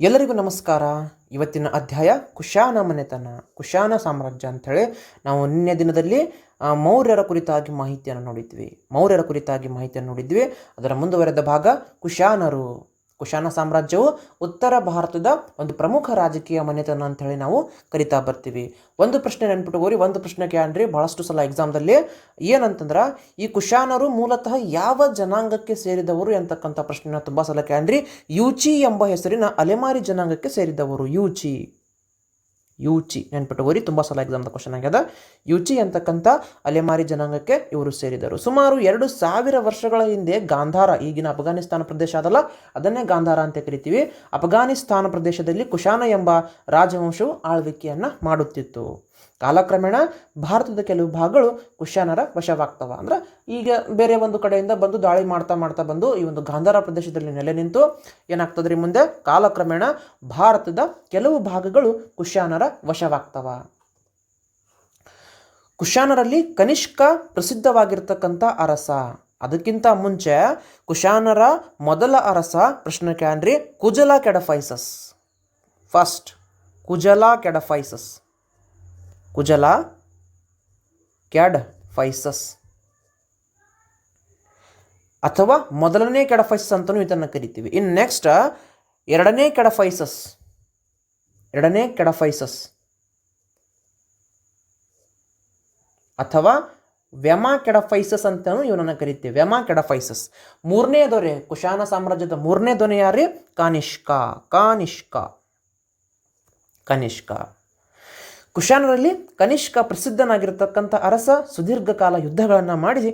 ಎಲ್ಲರಿಗೂ ನಮಸ್ಕಾರ. ಇವತ್ತಿನ ಅಧ್ಯಾಯ ಕುಶಾನ ಮನೆತನ, ಕುಶಾನ ಸಾಮ್ರಾಜ್ಯ ಅಂಥೇಳಿ ನಾವು ನಿನ್ನೆ ದಿನದಲ್ಲಿ ಮೌರ್ಯರ ಕುರಿತಾಗಿ ಮಾಹಿತಿಯನ್ನು ನೋಡಿದ್ವಿ. ಮೌರ್ಯರ ಕುರಿತಾಗಿ ಮಾಹಿತಿಯನ್ನು ನೋಡಿದ್ವಿ. ಅದರ ಮುಂದುವರೆದ ಭಾಗ ಕುಶಾನರು. ಕುಶಾನ ಸಾಮ್ರಾಜ್ಯವು ಉತ್ತರ ಭಾರತದ ಒಂದು ಪ್ರಮುಖ ರಾಜಕೀಯ ಮನೆತನ ಅಂತೇಳಿ ನಾವು ಕರಿತಾ ಬರ್ತೀವಿ. ಒಂದು ಪ್ರಶ್ನೆ ನೆನ್ಪಿಟ್ಕೋರಿ ಒಂದು ಪ್ರಶ್ನೆ ಕೇಳ್ರಿ ಬಹಳಷ್ಟು ಸಲ ಎಕ್ಸಾಮ್ದಲ್ಲಿ ಏನಂತಂದ್ರೆ, ಈ ಕುಶಾನರು ಮೂಲತಃ ಯಾವ ಜನಾಂಗಕ್ಕೆ ಸೇರಿದವರು ಅಂತಕ್ಕಂಥ ಪ್ರಶ್ನೆನ ತುಂಬ ಸಲ ಕೇಳ್ರಿ ಯುಚಿ ಎಂಬ ಹೆಸರಿನ ಅಲೆಮಾರಿ ಜನಾಂಗಕ್ಕೆ ಸೇರಿದವರು ಯೂಚಿ ಯೂಚಿ ನೆನ್ಪಿಟ್ಟುಕೋರಿ ತುಂಬ ಸಲ ಎಕ್ಸಾಮ್ದ ಕ್ವಶನ್ ಆಗ್ಯದ ಯುಚಿ ಅಂತಕ್ಕಂಥ ಅಲೆಮಾರಿ ಜನಾಂಗಕ್ಕೆ ಇವರು ಸೇರಿದರು. ಸುಮಾರು ಎರಡು ಸಾವಿರ ವರ್ಷಗಳ ಹಿಂದೆ ಗಾಂಧಾರ, ಈಗಿನ ಅಫ್ಘಾನಿಸ್ತಾನ ಪ್ರದೇಶ ಅದಲ್ಲ, ಅದನ್ನೇ ಗಾಂಧಾರ ಅಂತ ಕರಿತೀವಿ. ಅಫ್ಘಾನಿಸ್ತಾನ ಪ್ರದೇಶದಲ್ಲಿ ಕುಶಾನ ಎಂಬ ರಾಜವಂಶವು ಆಳ್ವಿಕೆಯನ್ನು ಮಾಡುತ್ತಿತ್ತು. ಕಾಲಕ್ರಮೇಣ ಭಾರತದ ಕೆಲವು ಭಾಗಗಳು ಕುಶಾನರ ವಶವಾಗ್ತವ. ಅಂದ್ರೆ ಈಗ ಬೇರೆ ಒಂದು ಕಡೆಯಿಂದ ಬಂದು ದಾಳಿ ಮಾಡ್ತಾ ಮಾಡ್ತಾ ಬಂದು ಈ ಒಂದು ಗಾಂಧಾರ ಪ್ರದೇಶದಲ್ಲಿ ನೆಲೆ ನಿಂತು ಏನಾಗ್ತದ್ರಿ ಮುಂದೆ? ಕಾಲಕ್ರಮೇಣ ಭಾರತದ ಕೆಲವು ಭಾಗಗಳು ಕುಶಾನರ ವಶವಾಗ್ತವ. ಕುಶಾನರಲ್ಲಿ ಕನಿಷ್ಕ ಪ್ರಸಿದ್ಧವಾಗಿರ್ತಕ್ಕಂಥ ಅರಸ. ಅದಕ್ಕಿಂತ ಮುಂಚೆ ಕುಶಾನರ ಮೊದಲ ಅರಸ ಪ್ರಶ್ನೆ ಕ್ಯಾನ್ರಿ ಕುಜಲ ಕೆಡಫೈಸಸ್ ಫಸ್ಟ್ ಕುಜಲ ಕೆಡಫೈಸಸ್ ಕುಜಲ, ಕ್ಯಾಡ್ ಫೈಸಸ್. ಅಥವಾ ಮೊದಲನೇ ಕೆಡಫೈಸಸ್ ಅಂತಲೂ ಇದನ್ನು ಕರಿತೀವಿ. ಇನ್ ನೆಕ್ಸ್ಟ್, ಎರಡನೇ ಕೆಡಫೈಸಸ್ ಎರಡನೇ ಕೆಡಫೈಸಸ್ ಅಥವಾ ವ್ಯಮ ಕೆಡಫೈಸಸ್ ಅಂತಲೂ ಇವನನ್ನು ಕರಿತೀವಿ. ವ್ಯಮ ಕೆಡಫೈಸಸ್ ಮೂರನೇ ದೊರೆ, ಕುಶಾನ ಸಾಮ್ರಾಜ್ಯದ ಮೂರನೇ ದೊರೆ ಯಾರೇ? ಕಾನಿಷ್ಕ. ಕಾನಿಷ್ಕ. ಕನಿಷ್ಕ. ಕುಶಾನರಲ್ಲಿ ಕನಿಷ್ಕ ಪ್ರಸಿದ್ಧನಾಗಿರ್ತಕ್ಕಂಥ ಅರಸ ಸುದೀರ್ಘಕಾಲ ಯುದ್ಧಗಳನ್ನು ಮಾಡಿ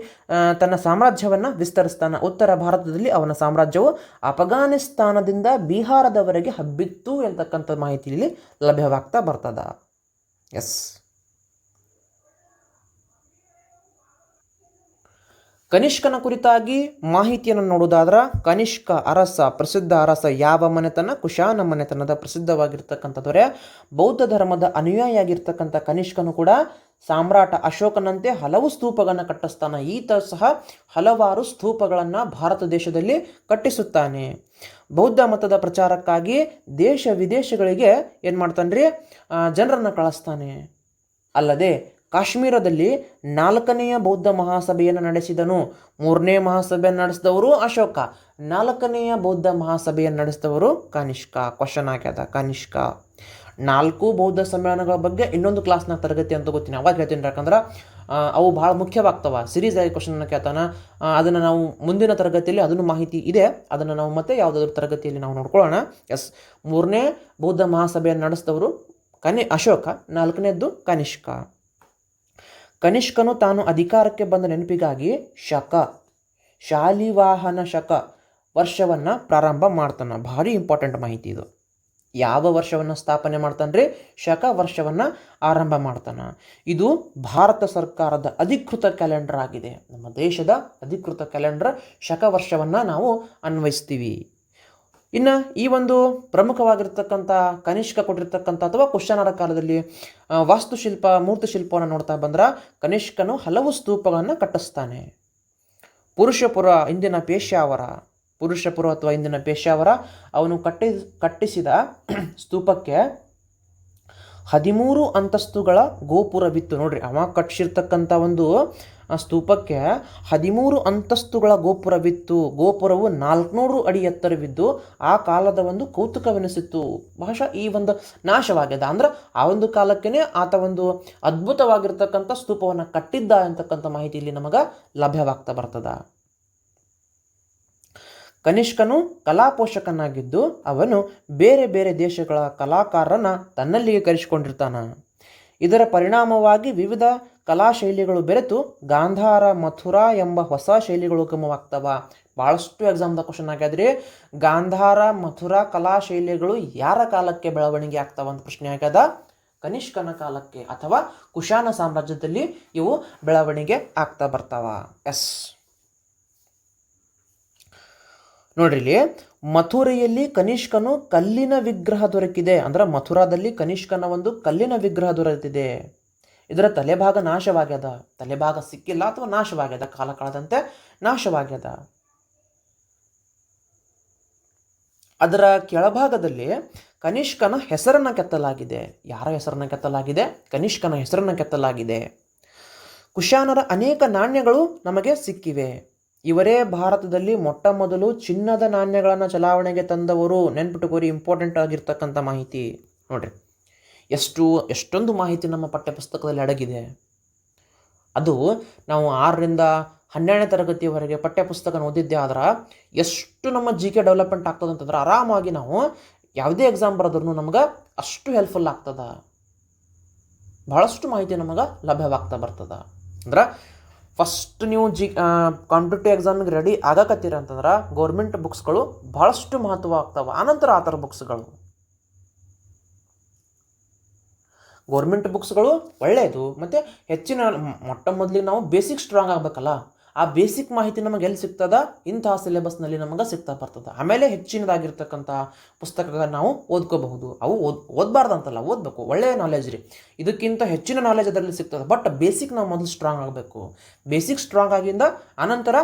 ತನ್ನ ಸಾಮ್ರಾಜ್ಯವನ್ನು ವಿಸ್ತರಿಸ್ತಾನೆ. ಉತ್ತರ ಭಾರತದಲ್ಲಿ ಅವನ ಸಾಮ್ರಾಜ್ಯವು ಅಫಘಾನಿಸ್ತಾನದಿಂದ ಬಿಹಾರದವರೆಗೆ ಹಬ್ಬಿತ್ತು ಎಂತಕ್ಕಂಥ ಮಾಹಿತಿ ಇಲ್ಲಿ ಲಭ್ಯವಾಗ್ತಾ ಬರ್ತದ. ಎಸ್. ಕನಿಷ್ಕನ ಕುರಿತಾಗಿ ಮಾಹಿತಿಯನ್ನು ನೋಡುವುದಾದ್ರೆ, ಕನಿಷ್ಕ ಅರಸ, ಪ್ರಸಿದ್ಧ ಅರಸ ಯಾವ ಮನೆತನ? ಕುಶಾನ ಮನೆತನದ ಪ್ರಸಿದ್ಧವಾಗಿರ್ತಕ್ಕಂಥ ದೊರೆ ಬೌದ್ಧ ಧರ್ಮದ ಅನುಯಾಯಿಯಾಗಿರ್ತಕ್ಕಂಥ ಕನಿಷ್ಕನು ಕೂಡ ಸಾಮ್ರಾಟ ಅಶೋಕನಂತೆ ಹಲವು ಸ್ತೂಪಗಳನ್ನು ಕಟ್ಟಿಸ್ತಾನೆ. ಈತ ಸಹ ಹಲವಾರು ಸ್ತೂಪಗಳನ್ನು ಭಾರತ ದೇಶದಲ್ಲಿ ಕಟ್ಟಿಸುತ್ತಾನೆ. ಬೌದ್ಧ ಮತದ ಪ್ರಚಾರಕ್ಕಾಗಿ ದೇಶ ವಿದೇಶಗಳಿಗೆ ಏನು ಮಾಡ್ತಾನ್ರಿ? ಜನರನ್ನು ಕಳಿಸ್ತಾನೆ. ಅಲ್ಲದೆ ಕಾಶ್ಮೀರದಲ್ಲಿ ನಾಲ್ಕನೆಯ ಬೌದ್ಧ ಮಹಾಸಭೆಯನ್ನು ನಡೆಸಿದನು. ಮೂರನೇ ಮಹಾಸಭೆಯನ್ನು ನಡೆಸಿದವರು ಅಶೋಕ. ನಾಲ್ಕನೆಯ ಬೌದ್ಧ ಮಹಾಸಭೆಯನ್ನು ನಡೆಸಿದವರು ಕನಿಷ್ಕ ಕ್ವಶನ್ ಆಗ್ಯದ ಕನಿಷ್ಕ. ನಾಲ್ಕು ಬೌದ್ಧ ಸಮ್ಮೇಳನಗಳ ಬಗ್ಗೆ ಇನ್ನೊಂದು ಕ್ಲಾಸ್ನ ತರಗತಿ ಅಂತ ಗೊತ್ತೀನಿ. ಅವಾಗ ಹೇಳ್ತೀನಿ ಯಾಕಂದ್ರೆ ಅವು ಭಾಳ ಮುಖ್ಯವಾಗ್ತವ. ಸಿರೀಸ್ ಆಗಿ ಕ್ವಶನ್ ಕೇಳ್ತಾನ. ಅದನ್ನು ನಾವು ಮುಂದಿನ ತರಗತಿಯಲ್ಲಿ ಅದನ್ನು ಮಾಹಿತಿ ಇದೆ. ಅದನ್ನು ನಾವು ಮತ್ತೆ ಯಾವುದಾದ್ರೂ ತರಗತಿಯಲ್ಲಿ ನಾವು ನೋಡ್ಕೊಳ್ಳೋಣ. ಎಸ್ ಮೂರನೇ ಬೌದ್ಧ ಮಹಾಸಭೆಯನ್ನು ನಡೆಸಿದವರು ಕನಿ, ಅಶೋಕ. ನಾಲ್ಕನೇದ್ದು ಕನಿಷ್ಕ. ಕನಿಷ್ಕನು ತಾನು ಅಧಿಕಾರಕ್ಕೆ ಬಂದ ನೆನಪಿಗಾಗಿ ಶಕ, ಶಾಲಿವಾಹನ ಶಕ ವರ್ಷವನ್ನು ಪ್ರಾರಂಭ ಮಾಡ್ತಾನೆ. ಭಾರಿ ಇಂಪಾರ್ಟೆಂಟ್ ಮಾಹಿತಿ ಇದು. ಯಾವ ವರ್ಷವನ್ನು ಸ್ಥಾಪನೆ ಮಾಡ್ತಾನ್ರಿ? ಶಕ ವರ್ಷವನ್ನು ಆರಂಭ ಮಾಡ್ತಾನೆ. ಇದು ಭಾರತ ಸರ್ಕಾರದ ಅಧಿಕೃತ ಕ್ಯಾಲೆಂಡರ್ ಆಗಿದೆ. ನಮ್ಮ ದೇಶದ ಅಧಿಕೃತ ಕ್ಯಾಲೆಂಡರ್ ಶಕ ವರ್ಷವನ್ನು ನಾವು ಅನ್ವಯಿಸ್ತೀವಿ. ಇನ್ನು ಈ ಒಂದು ಪ್ರಮುಖವಾಗಿರ್ತಕ್ಕಂಥ ಕನಿಷ್ಕ ಕೊಟ್ಟಿರ್ತಕ್ಕಂಥ ಅಥವಾ ಕುಶಾನರ ಕಾಲದಲ್ಲಿ ವಾಸ್ತುಶಿಲ್ಪ, ಮೂರ್ತಿಶಿಲ್ಪವನ್ನು ನೋಡ್ತಾ ಬಂದ್ರೆ ಕನಿಷ್ಕನು ಹಲವು ಸ್ತೂಪಗಳನ್ನು ಕಟ್ಟಿಸ್ತಾನೆ. ಪುರುಷಪುರ ಇಂದಿನ ಪೇಶ್ಯಾವರ, ಪುರುಷಪುರ ಅಥವಾ ಇಂದಿನ ಪೇಶ್ಯಾವರ ಅವನು ಕಟ್ಟಿ ಕಟ್ಟಿಸಿದ ಸ್ತೂಪಕ್ಕೆ ಹದಿಮೂರು ಅಂತಸ್ತುಗಳ ಗೋಪುರವಿತ್ತು ನೋಡ್ರಿ, ಅವ ಕಟ್ಟಿಸಿರ್ತಕ್ಕಂಥ ಒಂದು ಆ ಸ್ತೂಪಕ್ಕೆ ಹದಿಮೂರು ಅಂತಸ್ತುಗಳ ಗೋಪುರವಿತ್ತು. ಗೋಪುರವು ನಾಲ್ಕುನೂರು ಅಡಿ ಎತ್ತರವಿದ್ದು, ಆ ಕಾಲದ ಒಂದು ಕೌತುಕವೆನಿಸಿತ್ತು. ಬಹುಶಃ ಈ ಒಂದು ನಾಶವಾಗಿದೆ ಅಂದ್ರೆ ಆ ಒಂದು ಕಾಲಕ್ಕೇನೆ ಆತ ಒಂದು ಅದ್ಭುತವಾಗಿರ್ತಕ್ಕಂಥ ಸ್ತೂಪವನ್ನು ಕಟ್ಟಿದ್ದ ಅಂತಕ್ಕಂಥ ಮಾಹಿತಿ ಇಲ್ಲಿ ನಮಗೆ ಲಭ್ಯವಾಗ್ತಾ ಬರ್ತದ. ಕನಿಷ್ಕನು ಕಲಾಪೋಷಕನಾಗಿದ್ದು, ಅವನು ಬೇರೆ ಬೇರೆ ದೇಶಗಳ ಕಲಾಕಾರರನ್ನ ತನ್ನಲ್ಲಿಗೆ ಕರೆಸಿಕೊಂಡಿರ್ತಾನ. ಇದರ ಪರಿಣಾಮವಾಗಿ ವಿವಿಧ ಕಲಾ ಶೈಲಿಗಳು ಬೆರೆತು ಗಾಂಧಾರ, ಮಥುರಾ ಎಂಬ ಹೊಸ ಶೈಲಿಗಳು ಉಗಮವಾಗ್ತವ ಭಾಳಷ್ಟು ಎಕ್ಸಾಮ್ದ ಕ್ವಶನ್ ಆಗ್ಯಾದ್ರಿ. ಗಾಂಧಾರ, ಮಥುರಾ ಕಲಾ ಶೈಲಿಗಳು ಯಾರ ಕಾಲಕ್ಕೆ ಬೆಳವಣಿಗೆ ಆಗ್ತಾವ ಅಂತ ಪ್ರಶ್ನೆ ಆಗ್ಯದ? ಕನಿಷ್ಕನ ಕಾಲಕ್ಕೆ ಅಥವಾ ಕುಶಾನ ಸಾಮ್ರಾಜ್ಯದಲ್ಲಿ ಇವು ಬೆಳವಣಿಗೆ ಆಗ್ತಾ ಬರ್ತಾವ. ಎಸ್ ನೋಡ್ರಿ ಇಲ್ಲಿ, ಮಥುರೆಯಲ್ಲಿ ಕನಿಷ್ಕನು ಕಲ್ಲಿನ ವಿಗ್ರಹ ದೊರಕಿದೆ. ಅಂದ್ರೆ ಮಥುರಾದಲ್ಲಿ ಕನಿಷ್ಕನ ಒಂದು ಕಲ್ಲಿನ ವಿಗ್ರಹ ದೊರೆತಿದೆ. ಇದರ ತಲೆಭಾಗ ನಾಶವಾಗ್ಯದ, ತಲೆಭಾಗ ಸಿಕ್ಕಿಲ್ಲ ಅಥವಾ ನಾಶವಾಗ್ಯದ, ಕಾಲ ಕಳೆದಂತೆ ನಾಶವಾಗ್ಯದ. ಅದರ ಕೆಳಭಾಗದಲ್ಲಿ ಕನಿಷ್ಕನ ಹೆಸರನ್ನು ಕೆತ್ತಲಾಗಿದೆ. ಯಾರ ಹೆಸರನ್ನು ಕೆತ್ತಲಾಗಿದೆ? ಕನಿಷ್ಕನ ಹೆಸರನ್ನು ಕೆತ್ತಲಾಗಿದೆ. ಕುಶಾನರ ಅನೇಕ ನಾಣ್ಯಗಳು ನಮಗೆ ಸಿಕ್ಕಿವೆ. ಇವರೇ ಭಾರತದಲ್ಲಿ ಮೊಟ್ಟ ಮೊದಲು ಚಿನ್ನದ ನಾಣ್ಯಗಳನ್ನು ಚಲಾವಣೆಗೆ ತಂದವರು. ನೆನ್ಪಿಟ್ಟುಕೋರಿ ಇಂಪಾರ್ಟೆಂಟ್ ಆಗಿರ್ತಕ್ಕಂಥ ಮಾಹಿತಿ. ನೋಡ್ರಿ. ಎಷ್ಟು, ಎಷ್ಟೊಂದು ಮಾಹಿತಿ ನಮ್ಮ ಪಠ್ಯಪುಸ್ತಕದಲ್ಲಿ ಅಡಗಿದೆ. ಅದು ನಾವು ಆರರಿಂದ ಹನ್ನೆರಡನೇ ತರಗತಿಯವರೆಗೆ ಪಠ್ಯಪುಸ್ತಕ ಓದಿದ್ದೆ ಆದ್ರೆ ಎಷ್ಟು ನಮ್ಮ ಜಿ ಕೆ ಡೆವಲಪ್ಮೆಂಟ್ ಆಗ್ತದೆ ಅಂತಂದ್ರೆ ಆರಾಮಾಗಿ ನಾವು ಯಾವುದೇ ಎಕ್ಸಾಮ್ ಬರೋದ್ರೂ ನಮ್ಗೆ ಅಷ್ಟು ಹೆಲ್ಪ್ಫುಲ್ ಆಗ್ತದೆ. ಭಾಳಷ್ಟು ಮಾಹಿತಿ ನಮಗೆ ಲಭ್ಯವಾಗ್ತಾ ಬರ್ತದೆ. ಅಂದ್ರೆ ಫಸ್ಟ್ ನೀವು ಜಿ ಕಾಂಪಿಟೇಟಿವ್ ಎಕ್ಸಾಮಿಗೆ ರೆಡಿ ಆಗಕತ್ತೀರ ಅಂತಂದ್ರೆ ಗೌರ್ಮೆಂಟ್ ಬುಕ್ಸ್ಗಳು ಭಾಳಷ್ಟು ಮಹತ್ವ ಆಗ್ತವೆ. ಆನಂತರ ಆ ಥರ ಬುಕ್ಸ್ಗಳು ಗೌರ್ಮೆಂಟ್ ಬುಕ್ಸ್ಗಳು ಒಳ್ಳೆಯದು ಮತ್ತು ಹೆಚ್ಚಿನ ಮೊಟ್ಟ ಮೊದಲಿಗೆ ನಾವು ಬೇಸಿಕ್ ಸ್ಟ್ರಾಂಗ್ ಆಗಬೇಕಲ್ಲ, ಆ ಬೇಸಿಕ್ ಮಾಹಿತಿ ನಮಗೆ ಎಲ್ಲಿ ಸಿಗ್ತದ? ಇಂತಹ ಸಿಲೆಬಸ್ನಲ್ಲಿ ನಮಗೆ ಸಿಗ್ತಾ ಬರ್ತದೆ. ಆಮೇಲೆ ಹೆಚ್ಚಿನದಾಗಿರ್ತಕ್ಕಂಥ ಪುಸ್ತಕಗಳನ್ನ ನಾವು ಓದ್ಕೋಬಹುದು. ಅವು ಓದ್ ಓದಬಾರ್ದು ಅಂತಲ್ಲ ಓದಬೇಕು. ಒಳ್ಳೆಯ ನಾಲೆಜ್ ರೀ. ಇದಕ್ಕಿಂತ ಹೆಚ್ಚಿನ ನಾಲೆಜ್ ಅದರಲ್ಲಿ ಸಿಗ್ತದೆ. ಬಟ್ ಬೇಸಿಕ್ ನಾವು ಮೊದಲು ಸ್ಟ್ರಾಂಗ್ ಆಗಬೇಕು. ಬೇಸಿಕ್ ಸ್ಟ್ರಾಂಗ್ ಆಗಿಂದ ಆನಂತರ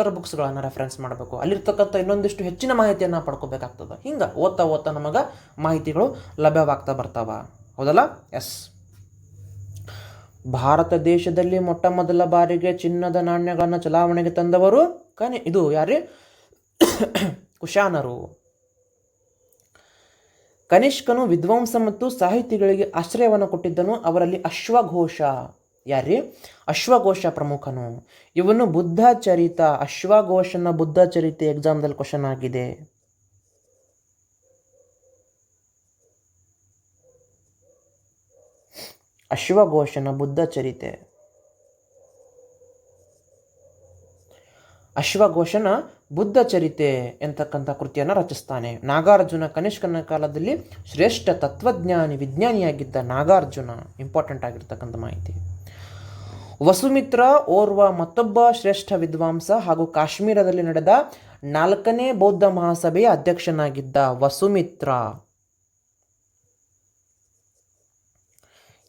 ಥರ ಬುಕ್ಸ್ಗಳನ್ನು ರೆಫರೆನ್ಸ್ ಮಾಡಬೇಕು. ಅಲ್ಲಿರ್ತಕ್ಕಂಥ ಇನ್ನೊಂದಿಷ್ಟು ಹೆಚ್ಚಿನ ಮಾಹಿತಿಯನ್ನು ಪಡ್ಕೋಬೇಕಾಗ್ತದೆ. ಹಿಂಗೆ ಓದ್ತಾ ಓದ್ತಾ ನಮಗೆ ಮಾಹಿತಿಗಳು ಲಭ್ಯವಾಗ್ತಾ ಬರ್ತಾವ. ಹೌದಲ್ಲ? ಎಸ್ ಭಾರತ ದೇಶದಲ್ಲಿ ಮೊಟ್ಟ ಮೊದಲ ಬಾರಿಗೆ ಚಿನ್ನದ ನಾಣ್ಯಗಳನ್ನು ಚಲಾವಣೆಗೆ ತಂದವರು ಕನಿ, ಇದು ಯಾರೇ ಕುಶಾನರು. ಕನಿಷ್ಕನು ವಿದ್ವಾಂಸ ಮತ್ತು ಸಾಹಿತಿಗಳಿಗೆ ಆಶ್ರಯವನ್ನು ಕೊಟ್ಟಿದ್ದನು, ಅವರಲ್ಲಿ ಅಶ್ವಘೋಷ. ಯಾರೇ ಅಶ್ವಘೋಷ ಪ್ರಮುಖನು. ಇವನು ಬುದ್ಧ ಚರಿತ ಅಶ್ವಘೋಷನ ಬುದ್ಧ ಚರಿತೆ ಎಕ್ಸಾಮ್ದಲ್ಲಿ ಕ್ವಶನ್ ಆಗಿದೆ. ಅಶ್ವಘೋಷನ ಬುದ್ಧ ಚರಿತೆ. ಅಶ್ವಘೋಷನ ಬುದ್ಧ ಚರಿತೆ ಎಂತಕ್ಕಂಥ ಕೃತಿಯನ್ನು ರಚಿಸ್ತಾನೆ. ನಾಗಾರ್ಜುನ ಕನಿಷ್ಕನ ಕಾಲದಲ್ಲಿ ಶ್ರೇಷ್ಠ ತತ್ವಜ್ಞಾನಿ, ವಿಜ್ಞಾನಿಯಾಗಿದ್ದ ನಾಗಾರ್ಜುನ ಇಂಪಾರ್ಟೆಂಟ್ ಆಗಿರ್ತಕ್ಕಂಥ ಮಾಹಿತಿ. ವಸುಮಿತ್ರ, ಓರ್ವ ಮತ್ತೊಬ್ಬ ಶ್ರೇಷ್ಠ ವಿದ್ವಾಂಸ ಹಾಗೂ ಕಾಶ್ಮೀರದಲ್ಲಿ ನಡೆದ ನಾಲ್ಕನೇ ಬೌದ್ಧ ಮಹಾಸಭೆಯ ಅಧ್ಯಕ್ಷನಾಗಿದ್ದ ವಸುಮಿತ್ರ.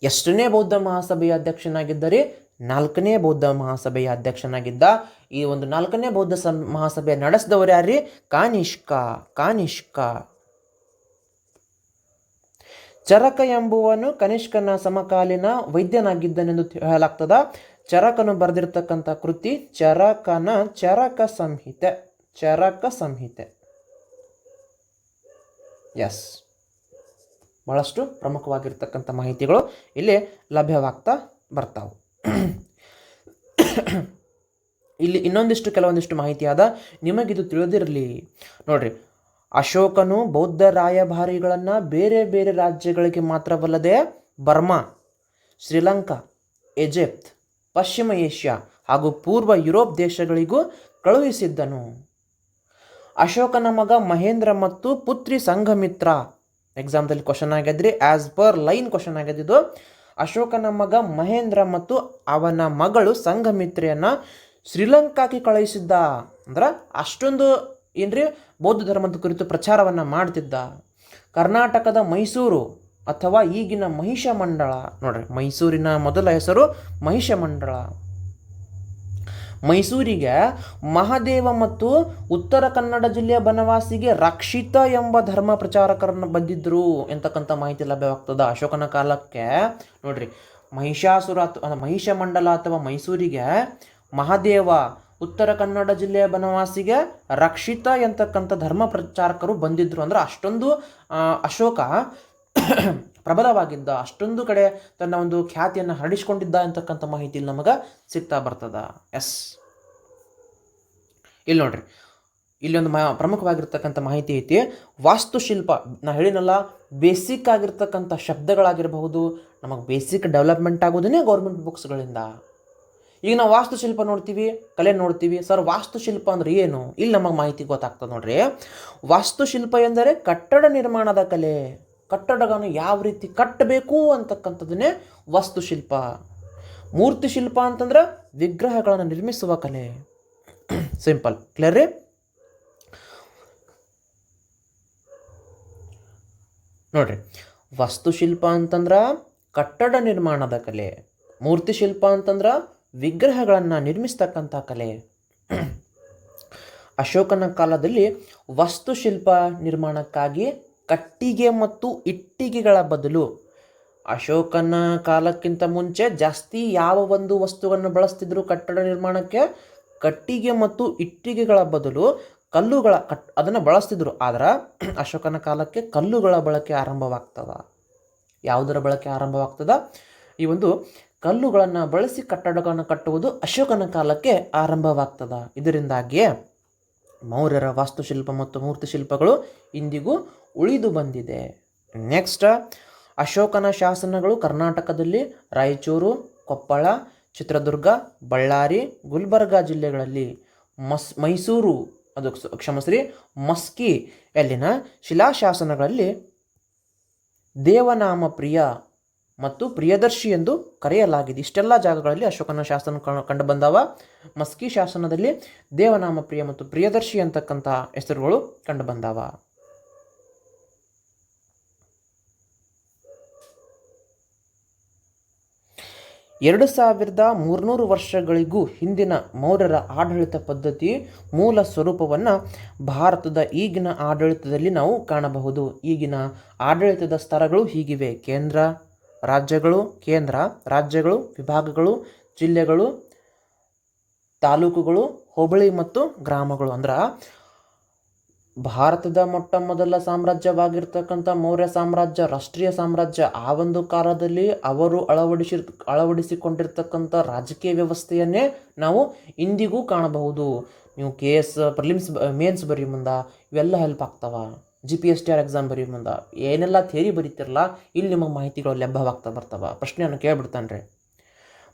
ಎಷ್ಟನೇ ಬೌದ್ಧ ಮಹಾಸಭೆಯ ಅಧ್ಯಕ್ಷನಾಗಿದ್ದರೆ ನಾಲ್ಕನೇ ಬೌದ್ಧ ಮಹಾಸಭೆಯ ಅಧ್ಯಕ್ಷನಾಗಿದ್ದ ಈ ಒಂದು ನಾಲ್ಕನೇ ಬೌದ್ಧ ಸಂ ಮಹಾಸಭೆ ನಡೆಸಿದವರು ಯಾರ್ರಿ? ಕಾನಿಷ್ಕ ಕಾನಿಷ್ಕ. ಚರಕ ಎಂಬುವನು ಕನಿಷ್ಕನ ಸಮಕಾಲೀನ ವೈದ್ಯನಾಗಿದ್ದನೆಂದು ಹೇಳಲಾಗ್ತದ. ಚರಕನು ಬರೆದಿರ್ತಕ್ಕಂಥ ಕೃತಿ ಚರಕನ ಚರಕ ಸಂಹಿತೆ ಚರಕ ಸಂಹಿತೆ. ಎಸ್ ಬಹಳಷ್ಟು ಪ್ರಮುಖವಾಗಿರ್ತಕ್ಕಂಥ ಮಾಹಿತಿಗಳು ಇಲ್ಲಿ ಲಭ್ಯವಾಗ್ತಾ ಬರ್ತಾವೆ. ಇಲ್ಲಿ ಇನ್ನೊಂದಿಷ್ಟು ಕೆಲವೊಂದಿಷ್ಟು ಮಾಹಿತಿಯಾದ ನಿಮಗಿದು ತಿಳಿದಿರಲಿ. ನೋಡ್ರಿ, ಅಶೋಕನು ಬೌದ್ಧ ರಾಯಭಾರಿಗಳನ್ನು ಬೇರೆ ಬೇರೆ ರಾಜ್ಯಗಳಿಗೆ ಮಾತ್ರವಲ್ಲದೆ ಬರ್ಮಾ, ಶ್ರೀಲಂಕಾ, ಈಜಿಪ್ಟ್, ಪಶ್ಚಿಮ ಏಷ್ಯಾ ಹಾಗೂ ಪೂರ್ವ ಯುರೋಪ್ ದೇಶಗಳಿಗೂ ಕಳುಹಿಸಿದ್ದನು. ಅಶೋಕನ ಮಗ ಮಹೇಂದ್ರ ಮತ್ತು ಪುತ್ರಿ ಸಂಘಮಿತ್ರ ಎಕ್ಸಾಮ್ದಲ್ಲಿ ಕ್ವಶನ್ ಆಗ್ಯದ್ರಿ ಆಸ್ ಪರ್ ಲೈನ್ ಕ್ವಶನ್ ಆಗ್ಯದಿದ್ದು ಅಶೋಕನ ಮಗ ಮಹೇಂದ್ರ ಮತ್ತು ಅವನ ಮಗಳು ಸಂಘಮಿತ್ರೆಯನ್ನು ಶ್ರೀಲಂಕಾಕ್ಕೆ ಕಳುಹಿಸಿದ್ದ. ಅಂದ್ರೆ ಅಷ್ಟೊಂದು ಏನ್ರಿ, ಬೌದ್ಧ ಧರ್ಮದ ಕುರಿತು ಪ್ರಚಾರವನ್ನು ಮಾಡ್ತಿದ್ದ. ಕರ್ನಾಟಕದ ಮೈಸೂರು ಅಥವಾ ಈಗಿನ ಮಹಿಷ ಮಂಡಳ. ನೋಡ್ರಿ, ಮೈಸೂರಿನ ಮೊದಲ ಹೆಸರು ಮಹಿಷ ಮಂಡಳ. ಮೈಸೂರಿಗೆ ಮಹಾದೇವ ಮತ್ತು ಉತ್ತರ ಕನ್ನಡ ಜಿಲ್ಲೆಯ ಬನವಾಸಿಗೆ ರಕ್ಷಿತ ಎಂಬ ಧರ್ಮ ಪ್ರಚಾರಕರನ್ನು ಬಂದಿದ್ದರು ಎಂತಕ್ಕಂಥ ಮಾಹಿತಿ ಲಭ್ಯವಾಗ್ತದೆ ಅಶೋಕನ ಕಾಲಕ್ಕೆ? ನೋಡ್ರಿ, ಮಹಿಷಾಸುರ ಅಥವಾ ಮಹಿಷ ಮಂಡಲ ಅಥವಾ ಮೈಸೂರಿಗೆ ಮಹಾದೇವ ಉತ್ತರ ಕನ್ನಡ ಜಿಲ್ಲೆಯ ಬನವಾಸಿಗೆ ರಕ್ಷಿತ ಎಂತಕ್ಕಂಥ ಧರ್ಮ ಪ್ರಚಾರಕರು ಬಂದಿದ್ದರು ಅಂದ್ರೆ ಅಷ್ಟೊಂದು ಅಶೋಕ ಪ್ರಬಲವಾಗಿದ್ದ ಅಷ್ಟೊಂದು ಕಡೆ ತನ್ನ ಒಂದು ಖ್ಯಾತಿಯನ್ನು ಹರಡಿಸ್ಕೊಂಡಿದ್ದ ಅಂತಕ್ಕಂಥ ಮಾಹಿತಿ ನಮಗೆ ಸಿಗ್ತಾ ಬರ್ತದ. ಎಸ್. ಇಲ್ಲಿ ನೋಡ್ರಿ. ಇಲ್ಲಿ ಒಂದು ಮಾ, ಪ್ರಮುಖವಾಗಿರ್ತಕ್ಕಂಥ ಮಾಹಿತಿ ಐತಿ. ವಾಸ್ತುಶಿಲ್ಪ. ನಾ ಹೇಳಿನಲ್ಲ ಬೇಸಿಕ್ ಆಗಿರ್ತಕ್ಕಂಥ ಶಬ್ದಗಳಾಗಿರಬಹುದು, ನಮಗೆ ಬೇಸಿಕ್ ಡೆವಲಪ್ಮೆಂಟ್ ಆಗೋದನ್ನೇ ಗೌರ್ಮೆಂಟ್ ಬುಕ್ಸ್ಗಳಿಂದ ಈಗ ನಾವು ವಾಸ್ತುಶಿಲ್ಪ ನೋಡ್ತೀವಿ, ಕಲೆ ನೋಡ್ತೀವಿ. ಸರ್, ವಾಸ್ತುಶಿಲ್ಪ ಅಂದ್ರೆ ಏನು? ಇಲ್ಲಿ ನಮಗೆ ಮಾಹಿತಿ ಗೊತ್ತಾಗ್ತದೆ ನೋಡ್ರಿ. ವಾಸ್ತುಶಿಲ್ಪ ಎಂದರೆ ಕಟ್ಟಡ ನಿರ್ಮಾಣದ ಕಲೆ. ಕಟ್ಟಡಗಳನ್ನು ಯಾವ ರೀತಿ ಕಟ್ಟಬೇಕು ಅಂತಕ್ಕಂಥದ್ದನ್ನೇ ವಾಸ್ತುಶಿಲ್ಪ. ಮೂರ್ತಿ ಶಿಲ್ಪ ಅಂತಂದ್ರೆ ವಿಗ್ರಹಗಳನ್ನು ನಿರ್ಮಿಸುವ ಕಲೆ. ಸಿಂಪಲ್ ಕ್ಲಿಯರ್ ನೋಡ್ರಿ. ವಾಸ್ತುಶಿಲ್ಪ ಅಂತಂದ್ರೆ ಕಟ್ಟಡ ನಿರ್ಮಾಣದ ಕಲೆ. ಮೂರ್ತಿ ಶಿಲ್ಪ ಅಂತಂದ್ರೆ ವಿಗ್ರಹಗಳನ್ನು ನಿರ್ಮಿಸ್ತಕ್ಕಂಥ ಕಲೆ. ಅಶೋಕನ ಕಾಲದಲ್ಲಿ ವಾಸ್ತುಶಿಲ್ಪ ನಿರ್ಮಾಣಕ್ಕಾಗಿ ಕಟ್ಟಿಗೆ ಮತ್ತು ಇಟ್ಟಿಗೆಗಳ ಬದಲು ಅಶೋಕನ ಕಾಲಕ್ಕಿಂತ ಮುಂಚೆ ಜಾಸ್ತಿ ಯಾವ ಒಂದು ವಸ್ತುವನ್ನು ಬಳಸ್ತಿದ್ರು ಕಟ್ಟಡ ನಿರ್ಮಾಣಕ್ಕೆ? ಕಟ್ಟಿಗೆ ಮತ್ತು ಇಟ್ಟಿಗೆಗಳ ಬದಲು ಕಲ್ಲುಗಳ ಕಟ್, ಅದನ್ನು ಬಳಸ್ತಿದ್ರು. ಆದ್ರೆ ಅಶೋಕನ ಕಾಲಕ್ಕೆ ಕಲ್ಲುಗಳ ಬಳಕೆ ಆರಂಭವಾಗ್ತದ. ಯಾವುದರ ಬಳಕೆ ಆರಂಭವಾಗ್ತದ? ಈ ಒಂದು ಕಲ್ಲುಗಳನ್ನು ಬಳಸಿ ಕಟ್ಟಡಗಳನ್ನು ಕಟ್ಟುವುದು ಅಶೋಕನ ಕಾಲಕ್ಕೆ ಆರಂಭವಾಗ್ತದ. ಇದರಿಂದಾಗಿಯೇ ಮೌರ್ಯರ ವಾಸ್ತುಶಿಲ್ಪ ಮತ್ತು ಮೂರ್ತಿಶಿಲ್ಪಗಳು ಇಂದಿಗೂ ಉಳಿದು ಬಂದಿದೆ. ನೆಕ್ಸ್ಟ್ ಅಶೋಕನ ಶಾಸನಗಳು ಕರ್ನಾಟಕದಲ್ಲಿ, ರಾಯಚೂರು, ಕೊಪ್ಪಳ, ಚಿತ್ರದುರ್ಗ, ಬಳ್ಳಾರಿ, ಗುಲ್ಬರ್ಗ ಜಿಲ್ಲೆಗಳಲ್ಲಿ ಮಸ್, ಮೈಸೂರು, ಅದು ಕ್ಷಮಶ್ರೀ ಮಸ್ಕಿ ಅಲ್ಲಿನ ಶಿಲಾಶಾಸನಗಳಲ್ಲಿ ದೇವನಾಮ ಪ್ರಿಯ ಮತ್ತು ಪ್ರಿಯದರ್ಶಿ ಎಂದು ಕರೆಯಲಾಗಿದೆ. ಇಷ್ಟೆಲ್ಲ ಜಾಗಗಳಲ್ಲಿ ಅಶೋಕನ ಶಾಸನ ಕಂಡು ಬಂದವ. ಮಸ್ಕಿ ಶಾಸನದಲ್ಲಿ ದೇವನಾಮ ಪ್ರಿಯ ಮತ್ತು ಪ್ರಿಯದರ್ಶಿ ಅಂತಕ್ಕಂಥ ಹೆಸರುಗಳು ಕಂಡು ಬಂದವ. ಎರಡು ಸಾವಿರದ ಮೂರುನೂರು ವರ್ಷಗಳಿಗೂ ಹಿಂದಿನ ಮೌರ್ಯರ ಆಡಳಿತ ಪದ್ಧತಿ ಮೂಲ ಸ್ವರೂಪವನ್ನು ಭಾರತದ ಈಗಿನ ಆಡಳಿತದಲ್ಲಿ ನಾವು ಕಾಣಬಹುದು. ಈಗಿನ ಆಡಳಿತದ ಸ್ತರಗಳು ಹೀಗಿವೆ. ಕೇಂದ್ರ, ರಾಜ್ಯಗಳು ಕೇಂದ್ರ, ರಾಜ್ಯಗಳು, ವಿಭಾಗಗಳು, ಜಿಲ್ಲೆಗಳು, ತಾಲೂಕುಗಳು, ಹೋಬಳಿ ಮತ್ತು ಗ್ರಾಮಗಳು. ಅಂದ್ರೆ ಭಾರತದ ಮೊಟ್ಟ ಮೊದಲ ಸಾಮ್ರಾಜ್ಯವಾಗಿರ್ತಕ್ಕಂಥ ಮೌರ್ಯ ಸಾಮ್ರಾಜ್ಯ, ರಾಷ್ಟ್ರೀಯ ಸಾಮ್ರಾಜ್ಯ, ಆ ಒಂದು ಕಾಲದಲ್ಲಿ ಅವರು ಅಳವಡಿಸಿ, ಅಳವಡಿಸಿಕೊಂಡಿರ್ತಕ್ಕಂಥ ರಾಜಕೀಯ ವ್ಯವಸ್ಥೆಯನ್ನೇ ನಾವು ಇಂದಿಗೂ ಕಾಣಬಹುದು. ನೀವು ಕೆ ಎಸ್ ಪ್ರಿಲಿಮ್ಸ್ ಮೇನ್ಸ್ ಬರೀ ಮುಂದೆ, ಇವೆಲ್ಲ ಹೆಲ್ಪ್ ಆಗ್ತಾವ. G P S T R exam ಬರೀ ಮುಂದ. ಏನೆಲ್ಲ ಥೇರಿ ಬರೀತಿರಲ್ಲ ಇಲ್ಲಿ ನಿಮಗೆ ಮಾಹಿತಿಗಳು ಲಭ್ಯವಾಗ್ತಾ ಬರ್ತಾವ. ಪ್ರಶ್ನೆಯನ್ನು ಕೇಳ್ಬಿಡ್ತಾನೆ ರೀ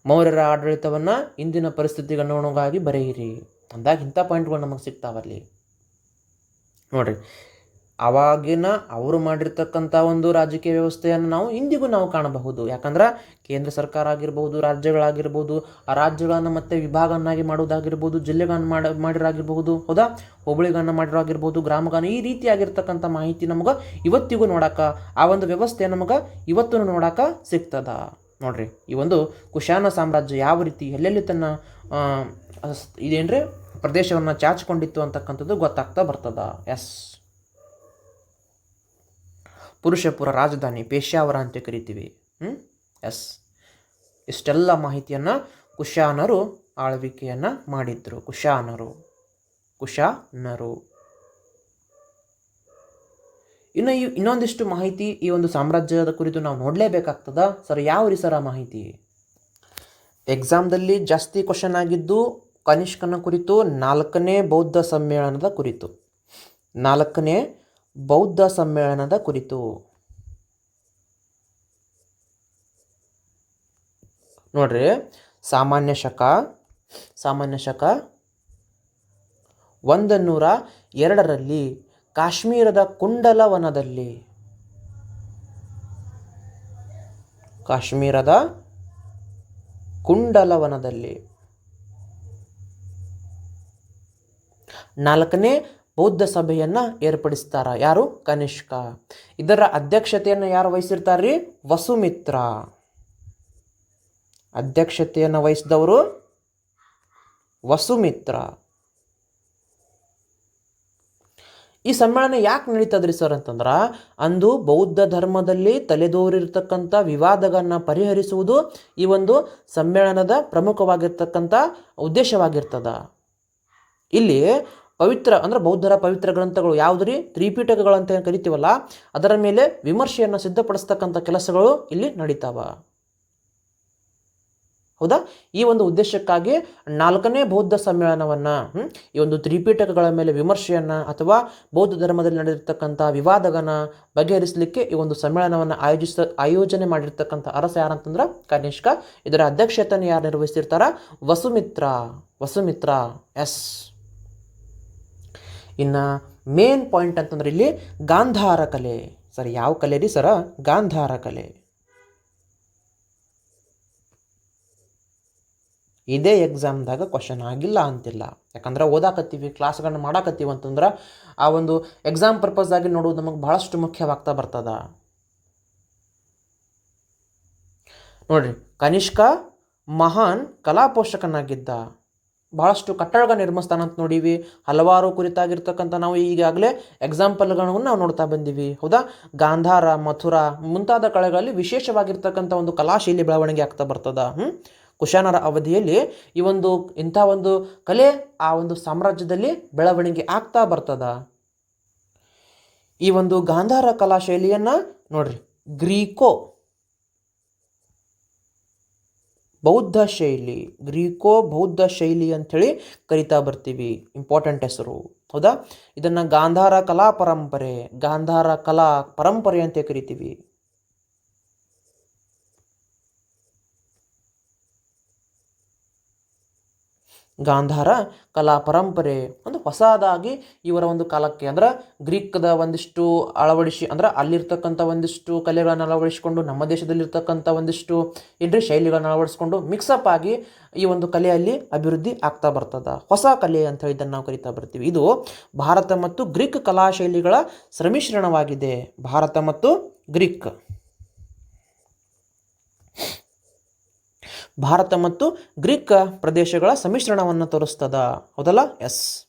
ಮೌರ್ಯರ ಆಡಳಿತವನ್ನು ಇಂದಿನ ಪರಿಸ್ಥಿತಿಗೆ ಅನುಗುಣವಾಗಿ ಬರೆಯಿರಿ. ಅಂದಾಗ ಇಂಥ ಪಾಯಿಂಟ್ಗಳು ನಮಗೆ ಸಿಗ್ತಾವಲ್ಲಿ. ನೋಡ್ರಿ, ಅವಾಗಿನ ಅವರು ಮಾಡಿರ್ತಕ್ಕಂಥ ಒಂದು ರಾಜಕೀಯ ವ್ಯವಸ್ಥೆಯನ್ನು ನಾವು ಇಂದಿಗೂ ನಾವು ಕಾಣಬಹುದು. ಯಾಕಂದ್ರೆ ಕೇಂದ್ರ ಸರ್ಕಾರ ಆಗಿರ್ಬೋದು, ರಾಜ್ಯಗಳಾಗಿರ್ಬೋದು, ಆ ರಾಜ್ಯಗಳನ್ನು ಮತ್ತೆ ವಿಭಾಗವನ್ನಾಗಿ ಮಾಡೋದಾಗಿರ್ಬೋದು ಜಿಲ್ಲೆಗಳನ್ನು ಮಾಡ ಮಾಡಿರಾಗಿರ್ಬೋದು ಹೌದಾ? ಹೋಬಳಿಗಳನ್ನು ಮಾಡಿರಾಗಿರ್ಬೋದು, ಗ್ರಾಮಗಳನ್ನು ಈ ರೀತಿಯಾಗಿರ್ತಕ್ಕಂಥ ಮಾಹಿತಿ ನಮಗೆ ಇವತ್ತಿಗೂ ನೋಡೋಕೆ, ಆ ಒಂದು ವ್ಯವಸ್ಥೆ ನಮಗೆ ಇವತ್ತೂ ನೋಡೋಕೆ ಸಿಗ್ತದ. ನೋಡ್ರಿ, ಈ ಒಂದು ಕುಶಾನ ಸಾಮ್ರಾಜ್ಯ ಯಾವ ರೀತಿ, ಎಲ್ಲೆಲ್ಲಿ ತನ್ನ ಇದೇನ್ರಿ? ಪ್ರದೇಶವನ್ನು ಚಾಚಿಕೊಂಡಿತ್ತು ಅಂತಕ್ಕಂಥದ್ದು ಗೊತ್ತಾಗ್ತಾ ಬರ್ತದ. ಎಸ್. ಪುರುಷಪುರ ರಾಜಧಾನಿ ಪೇಶ್ಯಾವರ ಅಂತ ಕರಿತೀವಿ. ಹ್ಞೂ ಎಸ್. ಇಷ್ಟೆಲ್ಲ ಮಾಹಿತಿಯನ್ನು ಕುಶಾನರು, ಆಳ್ವಿಕೆಯನ್ನು ಮಾಡಿದ್ರು. ಕುಶಾನರು. ಕುಶಾನರು. ಇನ್ನು ಇನ್ನೊಂದಿಷ್ಟು ಮಾಹಿತಿ ಈ ಒಂದು ಸಾಮ್ರಾಜ್ಯದ ಕುರಿತು ನಾವು ನೋಡಲೇಬೇಕಾಗ್ತದ. ಸರ್, ಯಾವ ರೀ ಸರ ಮಾಹಿತಿ? ಎಕ್ಸಾಮ್ದಲ್ಲಿ ಜಾಸ್ತಿ ಕ್ವಶನ್ ಆಗಿದ್ದು ಕನಿಷ್ಕನ ಕುರಿತು ನಾಲ್ಕನೇ ಬೌದ್ಧ ಸಮ್ಮೇಳನದ ಕುರಿತು. ನಾಲ್ಕನೇ ಬೌದ್ಧ ಸಮ್ಮೇಳನದ ಕುರಿತು. ನೋಡ್ರಿ, ಸಾಮಾನ್ಯ ಶಕ ಸಾಮಾನ್ಯ ಶಕ ಒಂದು ನೂರ ಎರಡರಲ್ಲಿ ಕಾಶ್ಮೀರದ ಕುಂಡಲವನದಲ್ಲಿ. ಕಾಶ್ಮೀರದ ಕುಂಡಲವನದಲ್ಲಿ. ನಾಲ್ಕನೇ ಬೌದ್ಧ ಸಭೆಯನ್ನು ಏರ್ಪಡಿಸ್ತಾರ. ಯಾರು? ಕನಿಷ್ಕ ಇದರ ಅಧ್ಯಕ್ಷತೆಯನ್ನು ಯಾರು ವಹಿಸಿರ್ತಾರ್ರಿ? ವಸುಮಿತ್ರ. ಅಧ್ಯಕ್ಷತೆಯನ್ನು ವಹಿಸಿದವರು ವಸುಮಿತ್ರ. ಈ ಸಮ್ಮೇಳನ ಯಾಕೆ ನಡೀತದ್ರಿ ಸರ್ ಅಂತಂದ್ರೆ, ಅಂದು ಬೌದ್ಧ ಧರ್ಮದಲ್ಲಿ ತಲೆದೋರಿರ್ತಕ್ಕಂಥ ವಿವಾದಗಳನ್ನು ಪರಿಹರಿಸುವುದು ಈ ಒಂದು ಸಮ್ಮೇಳನದ ಪ್ರಮುಖವಾಗಿರ್ತಕ್ಕಂಥ ಉದ್ದೇಶವಾಗಿರ್ತದ. ಇಲ್ಲಿ ಪವಿತ್ರ ಅಂದ್ರೆ ಬೌದ್ಧರ ಪವಿತ್ರ ಗ್ರಂಥಗಳು ಯಾವುದು ರೀ ಏನ್ ಕರಿತೀವಲ್ಲ, ಅದರ ಮೇಲೆ ವಿಮರ್ಶೆಯನ್ನು ಸಿದ್ಧಪಡಿಸ್ತಕ್ಕಂಥ ಕೆಲಸಗಳು ಇಲ್ಲಿ ನಡೀತಾವ. ಹೌದಾ? ಈ ಒಂದು ಉದ್ದೇಶಕ್ಕಾಗಿ ನಾಲ್ಕನೇ ಬೌದ್ಧ ಸಮ್ಮೇಳನವನ್ನು ಈ ಒಂದು ತ್ರಿಪೀಠಕಗಳ ಮೇಲೆ ವಿಮರ್ಶೆಯನ್ನು ಅಥವಾ ಬೌದ್ಧ ಧರ್ಮದಲ್ಲಿ ನಡೆದಿರ್ತಕ್ಕಂಥ ವಿವಾದಗನ ಬಗೆಹರಿಸಲಿಕ್ಕೆ ಈ ಒಂದು ಸಮ್ಮೇಳನವನ್ನು ಆಯೋಜಿಸ, ಆಯೋಜನೆ ಮಾಡಿರ್ತಕ್ಕಂಥ ಅರಸ ಯಾರಂತಂದ್ರೆ? ಕನಿಷ್ಕ ಇದರ ಅಧ್ಯಕ್ಷತೆಯನ್ನು ಯಾರು ನಿರ್ವಹಿಸಿರ್ತಾರ ವಸುಮಿತ್ರ ವಸುಮಿತ್ರ ಎಸ್. ಇನ್ನು ಮೇನ್ ಪಾಯಿಂಟ್ ಅಂತಂದ್ರೆ ಇಲ್ಲಿ ಗಾಂಧಾರ ಕಲೆ. ಸರ್, ಯಾವ ಕಲೆ ರೀ ಸರ? ಗಾಂಧಾರ ಕಲೆ. ಇದೇ ಎಕ್ಸಾಮ್ದಾಗ ಕ್ವಶನ್ ಆಗಿಲ್ಲ ಅಂತಿಲ್ಲ. ಯಾಕಂದ್ರೆ ಓದಾಕತ್ತೀವಿ ಕ್ಲಾಸ್ಗಳನ್ನ ಮಾಡಾಕತ್ತೀವಿ ಅಂತಂದ್ರೆ ಆ ಒಂದು ಎಕ್ಸಾಮ್ ಪರ್ಪಸ್ ಆಗಿ ನೋಡೋದು ನಮಗೆ ಬಹಳಷ್ಟು ಮುಖ್ಯವಾಗ್ತಾ ಬರ್ತದ. ನೋಡ್ರಿ, ಕನಿಷ್ಕ ಮಹಾನ್ ಕಲಾಪೋಷಕನಾಗಿದ್ದ ಬಹಳಷ್ಟು ಕಟ್ಟಡಗಳ ನಿರ್ಮಿಸ್ತಾನೆ ಅಂತ ನೋಡೀವಿ. ಹಲವಾರು ಕುರಿತಾಗಿರ್ತಕ್ಕಂಥ ನಾವು ಈಗಾಗಲೇ ಎಕ್ಸಾಂಪಲ್ಗಳನ್ನು ನಾವು ನೋಡ್ತಾ ಬಂದೀವಿ. ಹೌದಾ? ಗಾಂಧಾರ, ಮಥುರಾ ಮುಂತಾದ ಕಳೆಗಳಲ್ಲಿ ವಿಶೇಷವಾಗಿರ್ತಕ್ಕಂಥ ಒಂದು ಕಲಾಶೈಲಿ ಬೆಳವಣಿಗೆ ಆಗ್ತಾ ಬರ್ತದ. ಹ್ಞೂ ಕುಶಾನರ ಅವಧಿಯಲ್ಲಿ ಈ ಒಂದು, ಇಂಥ ಒಂದು ಕಲೆ ಆ ಒಂದು ಸಾಮ್ರಾಜ್ಯದಲ್ಲಿ ಬೆಳವಣಿಗೆ ಆಗ್ತಾ ಬರ್ತದ. ಈ ಒಂದು ಗಾಂಧಾರ ಕಲಾ ಶೈಲಿಯನ್ನು ನೋಡ್ರಿ. ಗ್ರೀಕೋ ಬೌದ್ಧ ಶೈಲಿ, ಗ್ರೀಕೋ ಬೌದ್ಧ ಶೈಲಿ ಅಂಥೇಳಿ ಕರಿತಾ ಬರ್ತೀವಿ ಇಂಪಾರ್ಟೆಂಟ್ ಹೆಸರು. ಹೌದಾ? ಇದನ್ನು ಗಾಂಧಾರ ಕಲಾ ಪರಂಪರೆ, ಗಾಂಧಾರ ಕಲಾ ಪರಂಪರೆ ಅಂತ ಕರಿತೀವಿ. ಗಾಂಧಾರ ಕಲಾ ಪರಂಪರೆ ಒಂದು ಹೊಸದಾಗಿ ಇವರ ಒಂದು ಕಾಲಕ್ಕೆ ಅಂದ್ರೆ ಗ್ರೀಕ್ದ ಒಂದಿಷ್ಟು ಅಳವಡಿಸಿ ಅಂದ್ರೆ ಅಲ್ಲಿರ್ತಕ್ಕಂಥ ಒಂದಿಷ್ಟು ಕಲೆಗಳನ್ನು ಅಳವಡಿಸಿಕೊಂಡು ನಮ್ಮ ದೇಶದಲ್ಲಿರ್ತಕ್ಕಂಥ ಒಂದಿಷ್ಟು ಏನ್ರಿ ಶೈಲಿಗಳನ್ನು ಅಳವಡಿಸ್ಕೊಂಡು ಮಿಕ್ಸಪ್ ಆಗಿ ಈ ಒಂದು ಕಲೆಯಲ್ಲಿ ಅಭಿವೃದ್ಧಿ ಆಗ್ತಾ ಬರ್ತದ. ಹೊಸ ಕಲೆ ಅಂತ ಹೇಳಿ ಇದನ್ನು ನಾವು ಕರಿತಾ ಬರ್ತೀವಿ. ಇದು ಭಾರತ ಮತ್ತು ಗ್ರೀಕ್ ಕಲಾ ಶೈಲಿಗಳ ಸಮ್ಮಿಶ್ರಣವಾಗಿದೆ. ಭಾರತ ಮತ್ತು ಗ್ರೀಕ್. ಭಾರತ ಮತ್ತು ಗ್ರೀಕ್ ಪ್ರದೇಶಗಳ ಸಮ್ಮಿಶ್ರಣವನ್ನು ತೋರಿಸ್ತದ. ಹೌದಲ್ಲ? ಎಸ್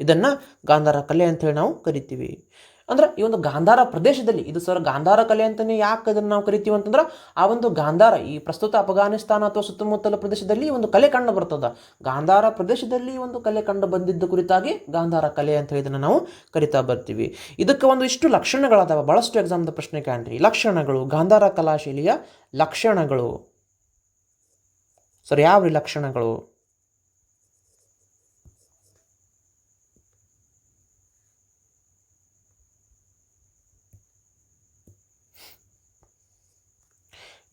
ಇದನ್ನು ಗಾಂಧಾರ ಕಲೆ ಅಂತೇಳಿ ನಾವು ಕರಿತೀವಿ. ಅಂದ್ರೆ ಈ ಒಂದು ಗಾಂಧಾರ ಪ್ರದೇಶದಲ್ಲಿ, ಇದು ಸರ್ ಗಾಂಧಾರ ಕಲೆ ಅಂತಲೇ ಯಾಕೆ ಅದನ್ನು ನಾವು ಕರಿತೀವಿ ಅಂತಂದ್ರೆ, ಆ ಒಂದು ಗಾಂಧಾರ ಈ ಪ್ರಸ್ತುತ ಅಫಘಾನಿಸ್ತಾನ ಅಥವಾ ಸುತ್ತಮುತ್ತಲ ಪ್ರದೇಶದಲ್ಲಿ ಒಂದು ಕಲೆ ಕಂಡು ಬರ್ತದ. ಗಾಂಧಾರ ಪ್ರದೇಶದಲ್ಲಿ ಒಂದು ಕಲೆ ಕಂಡು ಬಂದಿದ್ದ ಕುರಿತಾಗಿ ಗಾಂಧಾರ ಕಲೆ ಅಂತ ಇದನ್ನು ನಾವು ಕರಿತಾ ಬರ್ತೀವಿ. ಇದಕ್ಕೆ ಒಂದು ಇಷ್ಟು ಲಕ್ಷಣಗಳದಾವ. ಭಾಳಷ್ಟು ಎಕ್ಸಾಮ್ದ ಪ್ರಶ್ನೆ ಕಾಣ್ರಿ ಲಕ್ಷಣಗಳು. ಗಾಂಧಾರ ಕಲಾಶೈಲಿಯ ಲಕ್ಷಣಗಳು. ಸರ್, ಯಾವ ಲಕ್ಷಣಗಳು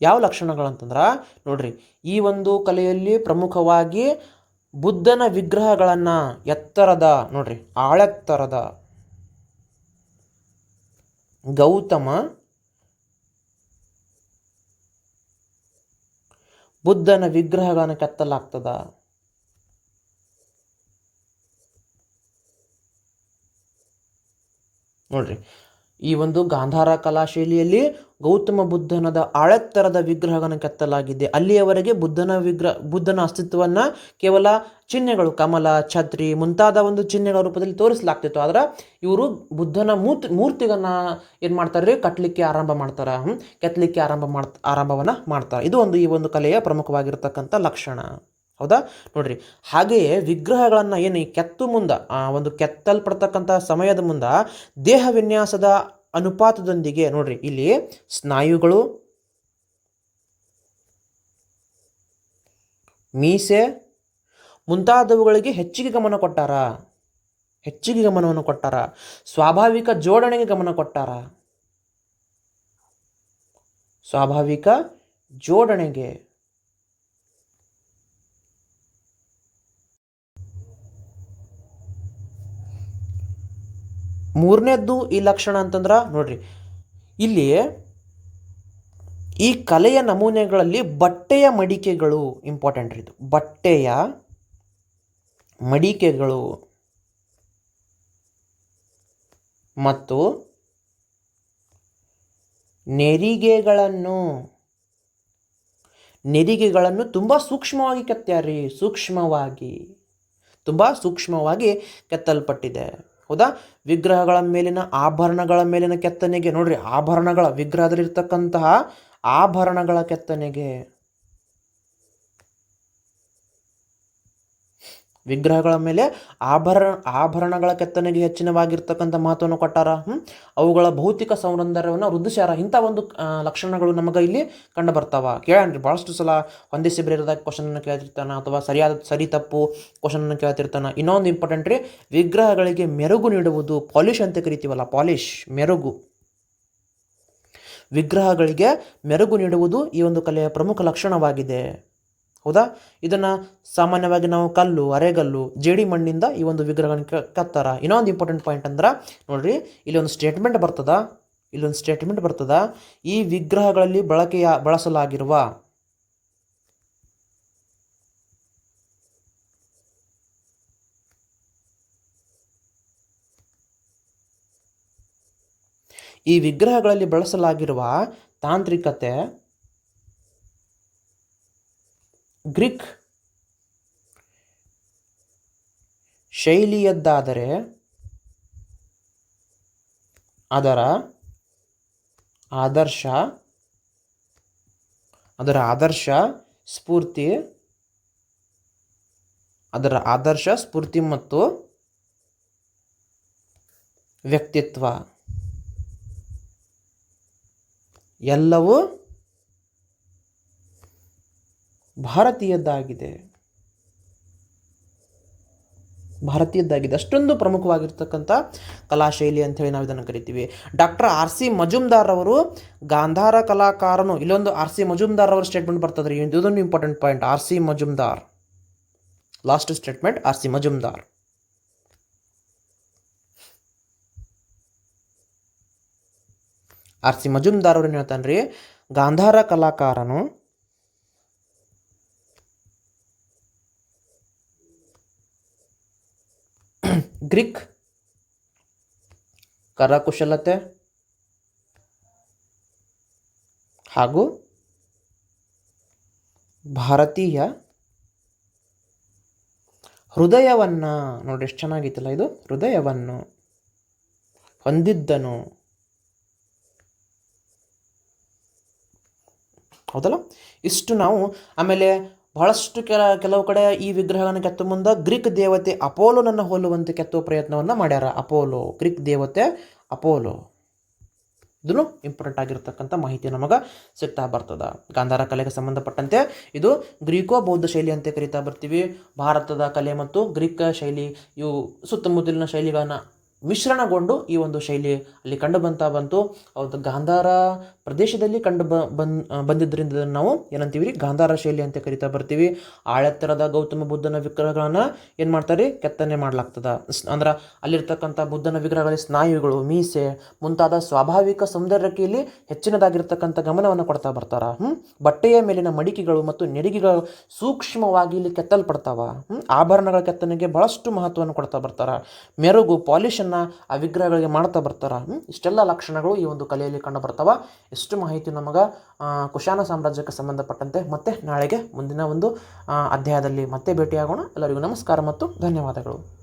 ಯಾವ ಲಕ್ಷಣಗಳು ಅಂತಂದ್ರೆ, ನೋಡ್ರಿ, ಈ ಒಂದು ಕಲೆಯಲ್ಲಿ ಪ್ರಮುಖವಾಗಿ ಬುದ್ಧನ ವಿಗ್ರಹಗಳನ್ನು ಎತ್ತರದ, ನೋಡ್ರಿ, ಆಳೆತ್ತರದ ಗೌತಮ ಬುದ್ಧನ ವಿಗ್ರಹಗಳನ್ನು ಕೆತ್ತಲಾಗ್ತದ? ನೋಡ್ರಿ. ಈ ಒಂದು ಗಾಂಧಾರ ಕಲಾ ಶೈಲಿಯಲ್ಲಿ ಗೌತಮ ಬುದ್ಧನದ ಆಳೆತ್ತರದ ವಿಗ್ರಹಗಳನ್ನು ಕೆತ್ತಲಾಗಿದೆ. ಅಲ್ಲಿಯವರೆಗೆ ಬುದ್ಧನ ವಿಗ್ರಹ, ಬುದ್ಧನ ಅಸ್ತಿತ್ವವನ್ನು ಕೇವಲ ಚಿಹ್ನೆಗಳು, ಕಮಲ, ಛತ್ರಿ ಮುಂತಾದ ಒಂದು ಚಿಹ್ನೆಗಳ ರೂಪದಲ್ಲಿ ತೋರಿಸಲಾಗ್ತಿತ್ತು. ಆದ್ರೆ ಇವರು ಬುದ್ಧನ ಮೂರ್ತಿ ಮೂರ್ತಿಗಳನ್ನ ಏನು ಮಾಡ್ತಾರೆ ರೀ? ಕಟ್ಟಲಿಕ್ಕೆ ಆರಂಭ ಮಾಡ್ತಾರೆ. ಕೆತ್ತಲಿಕ್ಕೆ ಆರಂಭ ಮಾಡ್ ಆರಂಭವನ್ನು ಮಾಡ್ತಾರೆ. ಇದು ಒಂದು, ಈ ಒಂದು ಕಲೆಯ ಪ್ರಮುಖವಾಗಿರ್ತಕ್ಕಂಥ ಲಕ್ಷಣ. ಹೌದಾ? ನೋಡ್ರಿ, ಹಾಗೆಯೇ ವಿಗ್ರಹಗಳನ್ನು ಏನು ಈ ಕೆತ್ತು ಮುಂದ, ಆ ಒಂದು ಕೆತ್ತಲ್ಪಡ್ತಕ್ಕಂಥ ಸಮಯದ ಮುಂದ ದೇಹ ವಿನ್ಯಾಸದ ಅನುಪಾತದೊಂದಿಗೆ ನೋಡ್ರಿ, ಇಲ್ಲಿ ಸ್ನಾಯುಗಳು, ಮೀಸೆ ಮುಂತಾದವುಗಳಿಗೆ ಹೆಚ್ಚಿಗೆ ಗಮನ ಕೊಟ್ಟಾರ? ಹೆಚ್ಚಿಗೆ ಗಮನವನ್ನು ಕೊಟ್ಟಾರ? ಸ್ವಾಭಾವಿಕ ಜೋಡಣೆಗೆ ಗಮನ ಕೊಟ್ಟಾರ? ಸ್ವಾಭಾವಿಕ ಜೋಡಣೆಗೆ ಮೂರನೇದ್ದು ಈ ಲಕ್ಷಣ ಅಂತಂದ್ರೆ ನೋಡ್ರಿ, ಇಲ್ಲಿ ಈ ಕಲೆಯ ನಮೂನೆಗಳಲ್ಲಿ ಬಟ್ಟೆಯ ಮಡಿಕೆಗಳು ಇಂಪಾರ್ಟೆಂಟ್ ಇದು. ಬಟ್ಟೆಯ ಮಡಿಕೆಗಳು ಮತ್ತು ನೆರಿಗೆಗಳನ್ನು ನೆರಿಗೆಗಳನ್ನು ತುಂಬ ಸೂಕ್ಷ್ಮವಾಗಿ ಕೆತ್ತ್ಯಾರಿ ಸೂಕ್ಷ್ಮವಾಗಿ, ತುಂಬ ಸೂಕ್ಷ್ಮವಾಗಿ ಕೆತ್ತಲ್ಪಟ್ಟಿದೆ. ಹೌದಾ? ವಿಗ್ರಹಗಳ ಮೇಲಿನ ಆಭರಣಗಳ ಮೇಲಿನ ಕೆತ್ತನೆಗೆ ನೋಡ್ರಿ ಆಭರಣಗಳ ವಿಗ್ರಹದಲ್ಲಿರ್ತಕ್ಕಂತಹ ಆಭರಣಗಳ ಕೆತ್ತನೆಗೆ ವಿಗ್ರಹಗಳ ಮೇಲೆ ಆಭರಣ, ಆಭರಣಗಳ ಕೆತ್ತನೆಗೆ ಹೆಚ್ಚಿನವಾಗಿರ್ತಕ್ಕಂಥ ಮಹತ್ವವನ್ನು ಕೊಟ್ಟಾರ? ಅವುಗಳ ಭೌತಿಕ ಸೌಂದರ್ಯವನ್ನು ವೃದ್ಧಿಸ್ಯಾರ? ಇಂಥ ಒಂದು ಲಕ್ಷಣಗಳು ನಮಗೆ ಇಲ್ಲಿ ಕಂಡು ಬರ್ತಾವ. ಕೇಳಣ್ರಿ ಭಾಳಷ್ಟು ಸಲ ಹೊಂದಿಸಿ ಬರೆಯೋದಾಗ ಕ್ವಶನನ್ನು ಕೇಳ್ತಿರ್ತಾನ ಅಥವಾ ಸರಿಯಾದ, ಸರಿ ತಪ್ಪು ಕ್ವಶನನ್ನು ಕೇಳ್ತಿರ್ತಾನೆ. ಇನ್ನೊಂದು ಇಂಪಾರ್ಟೆಂಟ್ ರೀ, ವಿಗ್ರಹಗಳಿಗೆ ಮೆರುಗು ನೀಡುವುದು ಪಾಲಿಶ್ ಅಂತ ಕರಿತೀವಲ್ಲ ಪಾಲಿಶ್ ಮೆರುಗು. ವಿಗ್ರಹಗಳಿಗೆ ಮೆರುಗು ನೀಡುವುದು ಈ ಒಂದು ಕಲೆಯ ಪ್ರಮುಖ ಲಕ್ಷಣವಾಗಿದೆ. ಹೌದಾ? ಇದನ್ನು ಸಾಮಾನ್ಯವಾಗಿ ನಾವು ಕಲ್ಲು, ಅರೆಗಲ್ಲು, ಜೇಡಿ ಮಣ್ಣಿಂದ ಈ ಒಂದು ವಿಗ್ರಹಗಳನ್ನು ಕತ್ತಾರ. ಇನ್ನೊಂದು ಇಂಪಾರ್ಟೆಂಟ್ ಪಾಯಿಂಟ್ ಅಂದ್ರೆ, ನೋಡ್ರಿ, ಇಲ್ಲಿ ಒಂದು ಸ್ಟೇಟ್ಮೆಂಟ್ ಬರ್ತದ. ಇಲ್ಲೊಂದು ಸ್ಟೇಟ್ಮೆಂಟ್ ಬರ್ತದ. ಈ ವಿಗ್ರಹಗಳಲ್ಲಿ ಬಳಕೆಯ, ಬಳಸಲಾಗಿರುವ ಈ ವಿಗ್ರಹಗಳಲ್ಲಿ ಬಳಸಲಾಗಿರುವ ತಾಂತ್ರಿಕತೆ ಗ್ರೀಕ್ ಶೈಲಿಯದ್ದಾದರೆ ಅದರ ಆದರ್ಶ ಅದರ ಆದರ್ಶ ಸ್ಫೂರ್ತಿ ಅದರ ಆದರ್ಶ ಸ್ಫೂರ್ತಿ ಮತ್ತು ವ್ಯಕ್ತಿತ್ವ. ಎಲ್ಲವೂ ಭಾರತೀಯದ್ದಾಗಿದೆ. ಭಾರತೀಯದ್ದಾಗಿದೆ. ಅಷ್ಟೊಂದು ಪ್ರಮುಖವಾಗಿರ್ತಕ್ಕಂಥ ಕಲಾಶೈಲಿ ಅಂಥೇಳಿ ನಾವು ಇದನ್ನು ಕರಿತೀವಿ. ಡಾಕ್ಟರ್ ಆರ್ ಸಿ ಮಜುಮ್ದಾರ್ ಅವರು ಗಾಂಧಾರ ಕಲಾಕಾರನು. ಇಲ್ಲೊಂದು ಆರ್ ಸಿ ಮಜುಮ್ದಾರ್ ಅವರ ಸ್ಟೇಟ್ಮೆಂಟ್ ಬರ್ತದೆ ರೀ ಇದೊಂದು important point R C Majumdar. Last statement R C Majumdar. R C Majumdar ಅವ್ರು ಏನು ಹೇಳ್ತಾನೆ ರೀ ಗಾಂಧಾರ ಕಲಾಕಾರನು ಗ್ರೀಕ್ ಕರಕುಶಲತೆ ಹಾಗೂ ಭಾರತೀಯ ಹೃದಯವನ್ನು ನೋಡಿ ಎಷ್ಟು ಚೆನ್ನಾಗಿತ್ತಲ್ಲ ಇದು? ಹೃದಯವನ್ನು ಹೊಂದಿದ್ದನು. ಹೌದಲ್ಲ? ಇಷ್ಟು ನಾವು ಆಮೇಲೆ ಬಹಳಷ್ಟು ಕೆಲ, ಕೆಲವು ಕಡೆ ಈ ವಿಗ್ರಹವನ್ನು ಕೆತ್ತ ಮುಂದೆ ಗ್ರೀಕ್ ದೇವತೆ ಅಪೋಲೋನನ್ನು ಹೋಲುವಂತೆ ಕೆತ್ತುವ ಪ್ರಯತ್ನವನ್ನು ಮಾಡ್ಯಾರ. ಅಪೋಲೋ, ಗ್ರೀಕ್ ದೇವತೆ ಅಪೋಲೋ. ಇದನ್ನು ಇಂಪಾರ್ಟೆಂಟ್ ಆಗಿರ್ತಕ್ಕಂಥ ಮಾಹಿತಿ ನಮಗೆ ಸಿಗ್ತಾ ಬರ್ತದ. ಗಾಂಧಾರ ಕಲೆಗೆ ಸಂಬಂಧಪಟ್ಟಂತೆ ಇದು ಗ್ರೀಕೋ ಬೌದ್ಧ ಶೈಲಿ ಅಂತ ಕರಿತಾ ಬರ್ತೀವಿ. ಭಾರತದ ಕಲೆ ಮತ್ತು ಗ್ರೀಕ್ ಶೈಲಿ ಇವು ಸುತ್ತಮುತ್ತಲಿನ ಶೈಲಿಗಳನ್ನು ಮಿಶ್ರಣಗೊಂಡು ಈ ಒಂದು ಶೈಲಿ ಅಲ್ಲಿ ಕಂಡು ಬಂತಾ ಬಂತು. ಒಂದು ಗಾಂಧಾರ ಪ್ರದೇಶದಲ್ಲಿ ಕಂಡು ಬಂದಿದ್ದರಿಂದ ನಾವು ಏನಂತೀವಿ ರೀ? ಗಾಂಧಾರ ಶೈಲಿ ಅಂತ ಕರಿತಾ ಬರ್ತೀವಿ. ಆಳೆತ್ತರದ ಗೌತಮ ಬುದ್ಧನ ವಿಗ್ರಹಗಳನ್ನು ಏನು ಮಾಡ್ತಾರೆ ಕೆತ್ತನೆ ಮಾಡಲಾಗ್ತದ. ಅಂದ್ರೆ ಅಲ್ಲಿರ್ತಕ್ಕಂಥ ಬುದ್ಧನ ವಿಗ್ರಹಗಳಲ್ಲಿ ಸ್ನಾಯುಗಳು, ಮೀಸೆ, ಮುಂತಾದ ಸ್ವಾಭಾವಿಕ ಸೌಂದರ್ಯಕ್ಕೆ ಇಲ್ಲಿ ಹೆಚ್ಚಿನದಾಗಿರ್ತಕ್ಕಂಥ ಗಮನವನ್ನು ಕೊಡ್ತಾ ಬರ್ತಾರ? ಬಟ್ಟೆಯ ಮೇಲಿನ ಮಡಿಕೆಗಳು ಮತ್ತು ನೆರಿಗೆಗಳು ಸೂಕ್ಷ್ಮವಾಗಿ ಇಲ್ಲಿ ಕೆತ್ತಲ್ಪಡ್ತಾವ? ಆಭರಣಗಳ ಕೆತ್ತನೆಗೆ ಬಹಳಷ್ಟು ಮಹತ್ವವನ್ನು ಕೊಡ್ತಾ ಬರ್ತಾರ. ಮೆರುಗು ಪಾಲಿಶನ್ನು ಆ ವಿಗ್ರಹಗಳಿಗೆ ಮಾಡ್ತಾ ಬರ್ತಾರ? ಇಷ್ಟೆಲ್ಲ ಲಕ್ಷಣಗಳು ಈ ಒಂದು ಕಲೆಯಲ್ಲಿ ಕಂಡು ಬರ್ತಾವ. ಎಷ್ಟು ಮಾಹಿತಿ ನಮಗೆ ಕುಶಾನ ಸಾಮ್ರಾಜ್ಯಕ್ಕೆ ಸಂಬಂಧಪಟ್ಟಂತೆ ಮತ್ತೆ ನಾಳೆಗೆ ಮುಂದಿನ ಒಂದು ಅಧ್ಯಾಯದಲ್ಲಿ ಮತ್ತೆ ಭೇಟಿಯಾಗೋಣ. ಎಲ್ಲರಿಗೂ ನಮಸ್ಕಾರ ಮತ್ತು ಧನ್ಯವಾದಗಳು.